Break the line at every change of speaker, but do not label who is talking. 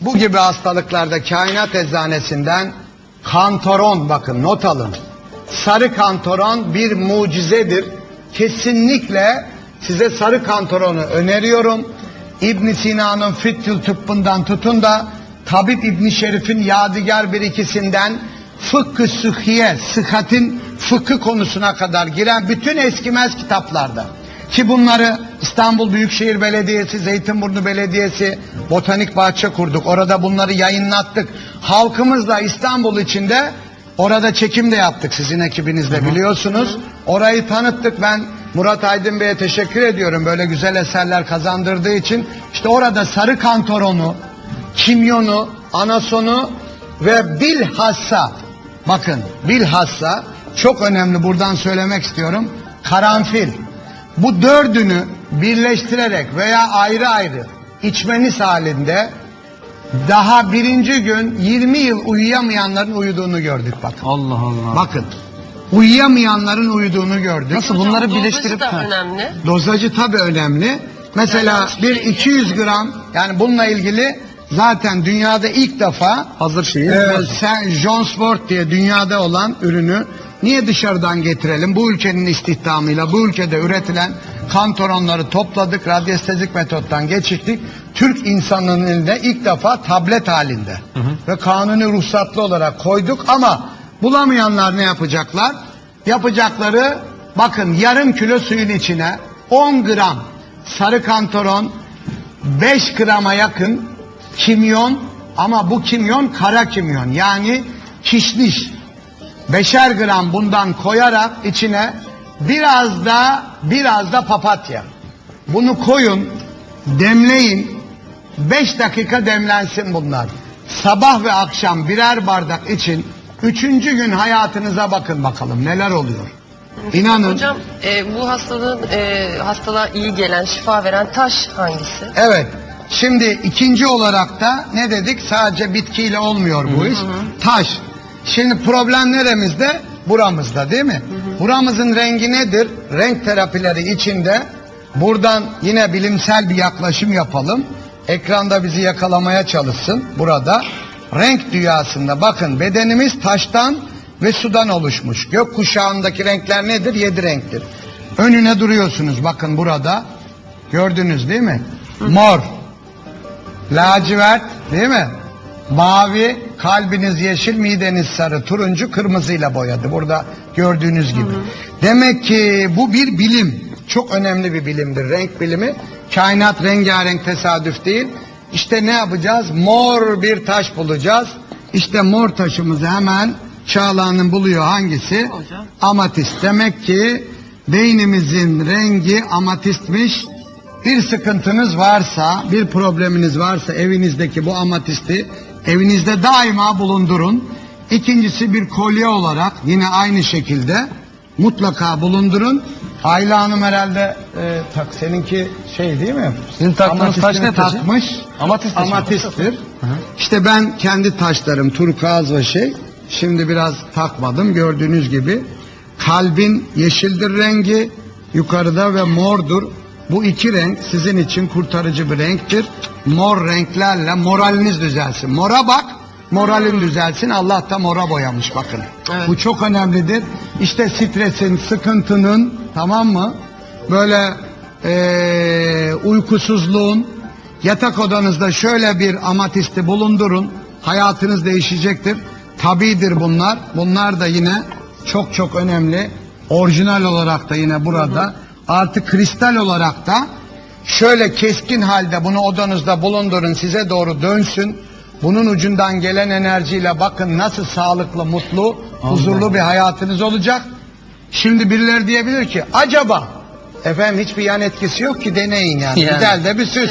Bu gibi hastalıklarda kainat eczanesinden kantoron bakın not alın. Sarı kantoron bir mucizedir. Kesinlikle size sarı kantoronu öneriyorum. İbn Sina'nın Fittül Tıbbından tutun da Tabip İbn Şerif'in Yadigar bir ikisinden fıkkı sıhhiye, sıhhatin fıkı konusuna kadar giren bütün eskimez kitaplarda ki bunları İstanbul Büyükşehir Belediyesi, Zeytinburnu Belediyesi, Botanik Bahçe kurduk. Orada bunları yayınlattık. Halkımızla İstanbul içinde orada çekim de yaptık sizin ekibinizle biliyorsunuz. Orayı tanıttık. Ben Murat Aydın Bey'e teşekkür ediyorum böyle güzel eserler kazandırdığı için. İşte orada sarı kantoronu, kimyonu, anasonu ve bilhassa bakın bilhassa çok önemli buradan söylemek istiyorum. Karanfil. Bu dördünü birleştirerek veya ayrı ayrı içmeniz halinde daha birinci gün 20 yıl uyuyamayanların uyuduğunu gördük bakın.
Allah Allah.
Bakın uyuyamayanların uyuduğunu gördük.
Nasıl
Hocam,
bunları
dozajı
birleştirip
da
Ha.
önemli.
Dozajı tabii önemli. Mesela
Yani
bir
şey-
200 gram yani bununla ilgili zaten dünyada ilk defa
hazır şeyi.
Evet. Sen John Sport diye dünyada olan ürünü niye dışarıdan getirelim? Bu ülkenin istihdamıyla bu ülkede üretilen kantoronları topladık, radyestezik metottan geçirdik. Türk insanının elinde ilk defa tablet halinde ve kanuni ruhsatlı olarak koyduk ama bulamayanlar ne yapacaklar? Yapacakları bakın yarım kilo suyun içine 10 gram sarı kantoron 5 grama yakın kimyon ama bu kimyon kara kimyon yani kişniş. Beşer gram bundan koyarak içine biraz da biraz da papatya. Bunu koyun, demleyin. 5 dakika demlensin bunlar. Sabah ve akşam birer bardak için üçüncü gün hayatınıza bakın bakalım neler oluyor. İnanın.
Hocam e, bu hastalığın e, hastalığa iyi gelen, şifa veren taş hangisi?
Evet. Şimdi ikinci olarak da ne dedik? Sadece bitkiyle olmuyor bu iş. Taş. Şimdi problem neremizde? Buramızda değil mi? Buramızın rengi nedir? Renk terapileri içinde buradan yine bilimsel bir yaklaşım yapalım. Ekranda bizi yakalamaya çalışsın burada. Renk dünyasında bakın bedenimiz taştan ve sudan oluşmuş. Gök kuşağındaki renkler nedir? Yedi renktir. Önüne duruyorsunuz bakın burada. Gördünüz değil mi? Mor, lacivert değil mi? Mavi, kalbiniz yeşil, mideniz sarı, turuncu, kırmızıyla boyadı. Burada gördüğünüz gibi. Demek ki bu bir bilim. Çok önemli bir bilimdir. Renk bilimi. Kainat rengarenk tesadüf değil. İşte ne yapacağız? Mor bir taş bulacağız. İşte mor taşımızı hemen Çağla'nın buluyor hangisi?
Hocam.
Amatist. Demek ki beynimizin rengi amatistmiş. Bir sıkıntınız varsa, bir probleminiz varsa evinizdeki bu amatisti evinizde daima bulundurun. İkincisi bir kolye olarak yine aynı şekilde mutlaka bulundurun. Ayla Hanım herhalde e, tak seninki şey değil mi?
Sizin taktığınız taş ne taşı?
takmış.
Amatist taşı.
Amatisttir. İşte ben kendi taşlarım turkuaz ve şey. Şimdi biraz takmadım gördüğünüz gibi. Kalbin yeşildir rengi yukarıda ve mordur. Bu iki renk sizin için kurtarıcı bir renktir. Mor renklerle moraliniz düzelsin. Mora bak, moralin düzelsin. Allah da mora boyamış bakın.
Evet.
Bu çok önemlidir. İşte stresin, sıkıntının tamam mı? Böyle eee, uykusuzluğun yatak odanızda şöyle bir amatisti bulundurun. Hayatınız değişecektir. Tabidir bunlar. Bunlar da yine çok çok önemli. Orijinal olarak da yine burada. Artı kristal olarak da şöyle keskin halde bunu odanızda bulundurun size doğru dönsün. Bunun ucundan gelen enerjiyle bakın nasıl sağlıklı, mutlu, huzurlu bir hayatınız olacak. Şimdi birileri diyebilir ki acaba efendim hiçbir yan etkisi yok ki deneyin yani.
Yani.
Güzel de bir süs.